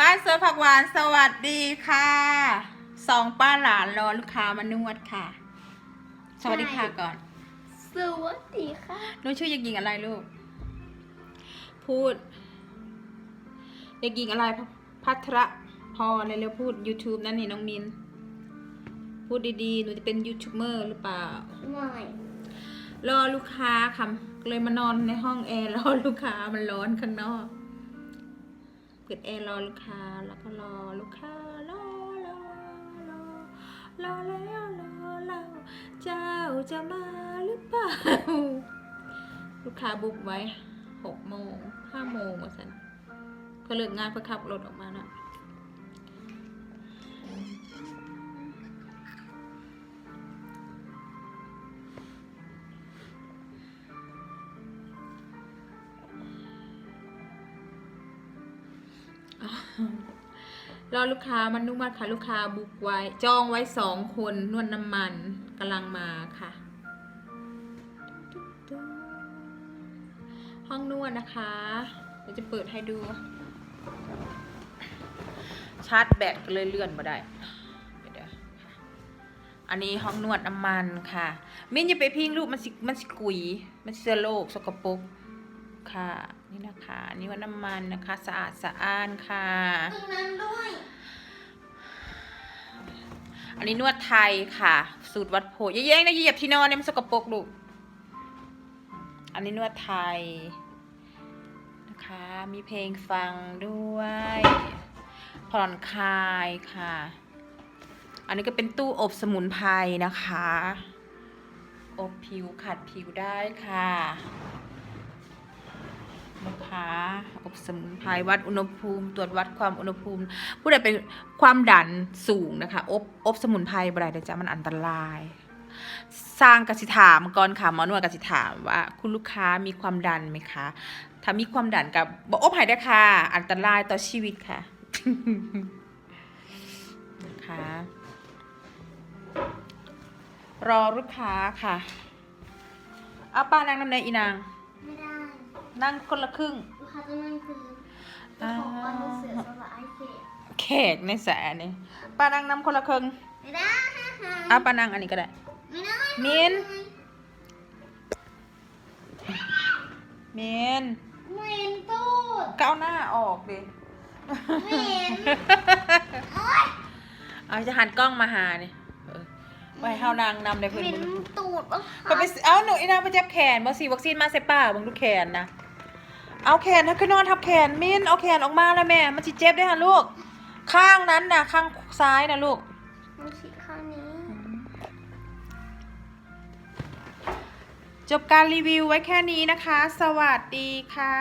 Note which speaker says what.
Speaker 1: บ้านสวนผักหวานสวัสดีค่ะสองป้าหลานรอลูกค้ามานวดค่ะ สวัสดีค่ะก่อน
Speaker 2: สวัสดีค่ะ
Speaker 1: หนูชื่อเด็กหญิงอะไรลูก พูดเด็กหญิงอะไรพพัทรพรเร็วๆพูด YouTube นั่นนี่น้องมิน พูดดีๆ หนูจะเป็นยูทูบเบอร์หรือเปล่า
Speaker 2: ไม่
Speaker 1: รอลูกค้าค่ะเลยมานอนในห้องแอร์รอลูกค้ามันร้อนข้างนอก เปิดแอร์รอลูกค้าแล้วก็รอลูกค้ารอรอรอรอแล้วรอเราเจ้าจะมาหรือเปล่า ลูกค้าบุกไว้หกโมงห้าโมงว่าสันก็เลิกงานเพื่อขับรถออกมานะ รอลูกค้ามันนุ่มมากค่ะลูกค้าบุกไว้ จองไว้สองคนนวดน้ำมันกำลังมาค่ะ ห้องนวดนะคะเดี๋ยวจะเปิดให้ดู ชาร์จแบตก็เลยเลื่อนมาได้เดี๋ยวอันนี้ห้องนวดน้ำมันค่ะ มิ้นอย่าไปพิงลูกมันสิมันสิกุย มันเสื้อโลกสกปรก ค่ะ นี่นะคะอันนี่ว่าน้ำมันนะคะสะอาดสะอ้านค่ะ
Speaker 2: ตรงนั้นด้วย
Speaker 1: อันนี้นวดไทยค่ะ สูตรวัดโพธิ์อย่าแย่งนะอย่าเหยียบที่นอนเนี่ยมันสกปรกลูกอันนี้นวดไทยนะคะ มีเพลงฟังด้วยผ่อนคลายค่ะ อันนี้ก็เป็นตู้อบสมุนไพรนะคะ อบผิวขัดผิวได้ค่ะ นะคะอบสมุนไพรวัดอุณหภูมิ ตรวจวัดความอุณหภูมิ ผู้ใดเป็นความดันสูงนะคะ อบอบสมุนไพรบ่ได้เดี๋ยวจะมันอันตราย สร้างกสิถามก่อนค่ะหมอนวดกสิถามว่า คุณลูกค้ามีความดันไหมคะ ถ้ามีความดันกับบอกอบหายได้ค่ะ อันตรายต่อชีวิตค่ะนะคะรอลูกค้าค่ะเอาป้านั่งน้ำในอีนาง
Speaker 2: ไม่ได้
Speaker 1: นั่งคนละครึ่ง
Speaker 2: ลูกค้าต้องนั่งคือเจ้าของบ้านลูกเสือสละไอเสีย
Speaker 1: แขกในแสนนี่ป้านั่งน้ำคนละครึ่ง
Speaker 2: ไม่ได้
Speaker 1: เอาป้านั่งอันนี้ก็ได้
Speaker 2: ไม่ได้
Speaker 1: มินเมน
Speaker 2: ไม่เห็นตูด
Speaker 1: ก้าวหน้าออกดิ
Speaker 2: ไม่เห็นโอ๊ย
Speaker 1: เอาจะหันกล้องมาหานี่เออไว้เฮานางนำใน
Speaker 2: ไม่
Speaker 1: พื้น
Speaker 2: เห็น
Speaker 1: มึง
Speaker 2: ตูดวะ
Speaker 1: ก็ไปสิเอาหนูอีนางไปเจ็บแขนมาสีวัคซีนมาใส่ป้าบังดูแขนนะ เอาแขนถ้าคือนอนทับแขนมินเอาแขนออกมาแล้วแม่ มันจิเจ็บได้ฮะลูก ข้างนั้นนะข้างซ้ายนะลูก
Speaker 2: มันฉีดข้างนี้
Speaker 1: จบการรีวิวไว้แค่นี้นะคะ สวัสดีค่ะ